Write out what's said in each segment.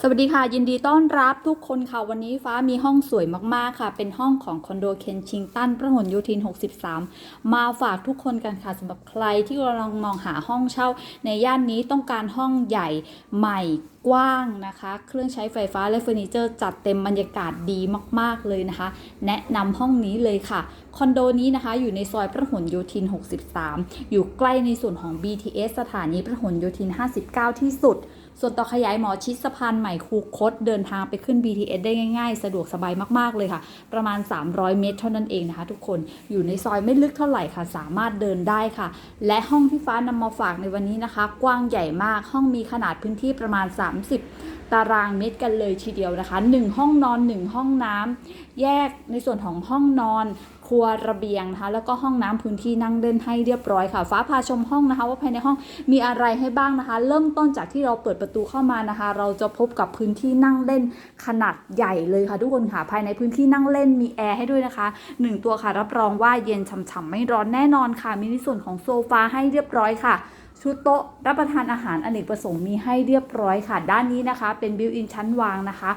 สวัสดีค่ะ ยินดีต้อนรับทุกคนค่ะ วันนี้ฟ้ามีห้องสวยมากๆค่ะ เป็นห้องของคอนโดเคนชิงตันพระหลโยธิน 63 มาฝากทุกคนกันค่ะสำหรับใครที่กำลังมองหาห้องเช่า ในย่านนี้ต้องการห้องใหญ่ใหม่กว้างนะคะ เครื่องใช้ไฟฟ้าและเฟอร์นิเจอร์จัดเต็มบรรยากาศดีมากๆเลยนะคะ แนะนำห้องนี้เลยค่ะ คอนโดนี้นะคะ อยู่ในซอยพระหลโยธิน 63 อยู่ใกล้ในส่วนของ BTS สถานีพระหลโยธิน 59 ที่สุด ส่วนต่อขยายหมอชิดสะพานใหม่คูคตเดินทางไปขึ้น BTS ได้ง่าย ๆ สะดวกสบายมากๆเลยค่ะ ประมาณ 300 เมตรเท่านั้นเองนะคะทุกคนอยู่ในซอยไม่ลึกเท่าไหร่ค่ะ สามารถเดินได้ค่ะ และห้องที่ฟ้านำมาฝากในวันนี้นะคะ กว้างใหญ่มากห้องมีขนาดพื้นที่ประมาณ 30ตารางเมตรกันเลยทีเดียวนะคะ 1 ห้องนอน 1 ห้องน้ำแยกในส่วนของห้องนอน ครัวระเบียงนะคะแล้วก็ห้องน้ำพื้นที่นั่งเล่นให้เรียบร้อยค่ะ ฟ้าพาชมห้องนะคะ ว่าภายในห้องมีอะไรให้บ้างนะคะ เริ่มต้นจากที่เราเปิดประตูเข้ามานะคะ เราจะพบกับพื้นที่นั่งเล่นขนาดใหญ่เลยค่ะทุกคนค่ะภายในพื้นที่นั่งเล่นมีแอร์ให้ด้วยนะคะหนึ่งตัวค่ะรับรองว่าเย็นฉ่ำๆไม่ร้อนแน่นอนค่ะ มีในส่วนของโซฟาให้เรียบร้อยค่ะ ชุดโต๊ะรับประทานอาหารอเนกประสงค์มีให้เรียบร้อยค่ะ ด้านนี้นะคะ เป็นบิวอินชั้นวางนะคะ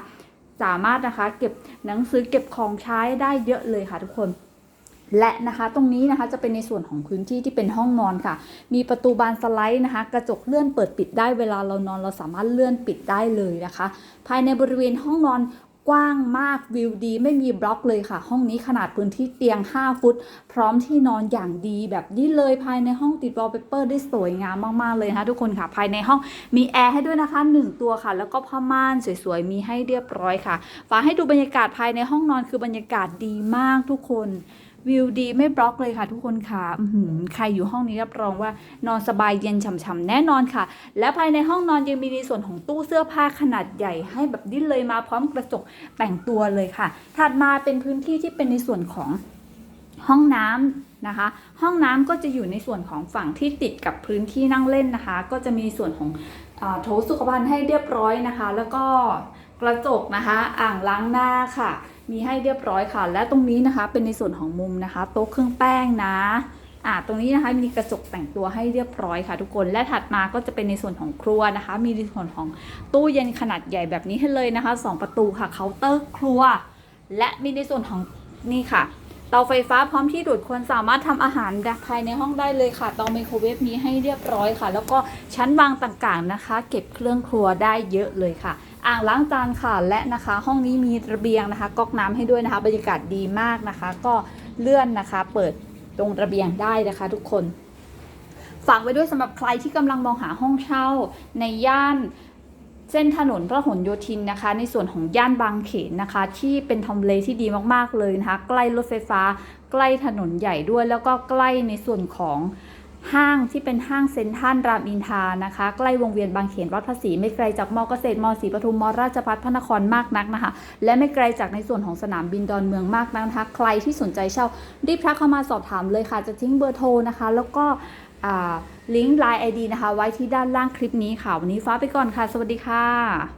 สามารถนะคะเก็บหนังสือเก็บของใช้ได้เยอะเลยค่ะทุกคนและนะคะตรงนี้นะคะจะเป็นในส่วนของพื้นที่ที่เป็นห้องนอนค่ะ มีประตูบานสไลด์นะคะ กระจกเลื่อนเปิดปิดได้เวลาเรานอนเราสามารถเลื่อนปิดได้เลยนะคะ ภายในบริเวณห้องนอน กว้างมากวิวดีไม่มีบล็อกเลยค่ะ ห้องนี้ขนาดพื้นที่เตียง 5 ฟุต พร้อมที่นอนอย่างดีแบบนี้เลยภายในห้องติดวอลเปเปอร์ได้สวยงามมากๆเลยนะคะทุกคนค่ะ ภายในห้องมีแอร์ให้ด้วยนะคะ 1 ตัวค่ะ แล้วก็ผ้าม่านสวยๆ มีให้เรียบร้อยค่ะฝากให้ดูบรรยากาศภายในห้องนอนคือบรรยากาศดีมากทุกคน วิวดีไม่บล็อกเลยค่ะทุกคนค่ะใครอยู่ห้องนี้รับรองว่านอนสบายเย็นฉ่ำๆแน่นอนค่ะ และภายในห้องนอนยังมีในส่วนของตู้เสื้อผ้าขนาดใหญ่ให้แบบดิ้นเลยมาพร้อมกระจกแต่งตัวเลยค่ะ ถัดมาเป็นพื้นที่ที่เป็นในส่วนของห้องน้ำนะคะ ห้องน้ำก็จะอยู่ในส่วนของฝั่งที่ติดกับพื้นที่นั่งเล่นนะคะ ก็จะมีส่วนของอโถสุขภัณฑ์ให้เรียบร้อยนะคะ แล้วก็ กระจกนะคะ อ่างล้างหน้าค่ะ มีให้เรียบร้อยค่ะ และตรงนี้นะคะเป็นในส่วนของมุมนะคะ โต๊ะเครื่องแป้งนะอ่าตรงนี้นะคะมีกระจกแต่งตัวให้เรียบร้อยค่ะทุกคนและถัดมาก็จะเป็นในส่วนของครัวนะคะ มีในส่วนของตู้เย็นขนาดใหญ่แบบนี้ให้เลยนะคะสองประตูค่ะเคาน์เตอร์ครัว และมีในส่วนของนี่ค่ะ เตาไฟฟ้าพร้อมที่ดูดควันสามารถทำอาหารภายในห้องได้เลยค่ะ เตาไมโครเวฟมีให้เรียบร้อยค่ะ แล้วก็ชั้นวางต่างๆนะคะ เก็บเครื่องครัวได้เยอะเลยค่ะ อ่างล้างจานค่ะ และนะคะ ห้องนี้มีระเบียงนะคะ ก๊อกน้ำให้ด้วยนะคะ บรรยากาศดีมากนะคะ ก็เลื่อนนะคะ เปิดตรงระเบียงได้นะคะ ทุกคน ฝากไว้ด้วยสำหรับใครที่กำลังมองหาห้องเช่าในย่าน เส้นถนนพระหลโยธินนะคะ ในส่วนของย่านบางเขนนะคะ ที่เป็นทำเลที่ดีมากๆเลยนะคะ ใกล้รถไฟฟ้า ใกล้ถนนใหญ่ด้วยแล้วก็ใกล้ในส่วนของ ห้างที่เป็นห้างเซ็นทรัลรามอินทานะคะ ใกล้วงเวียนบางเขนวัดภาษีไม่ไกลจากมอเกษตรมอศรีปทุมมอราชพัฒพระนครมากนักนะคะ และไม่ไกลจากในส่วนของสนามบินดอนเมืองมากนักนะคะ ใครที่สนใจเช่ารีบทักเข้ามาสอบถามเลยค่ะ จะทิ้งเบอร์โทรนะคะ แล้วก็ลิงก์ไลน์ไอดีนะคะ ไว้ที่ด้านล่างคลิปนี้ค่ะ วันนี้ฟ้าไปก่อนค่ะ สวัสดีค่ะ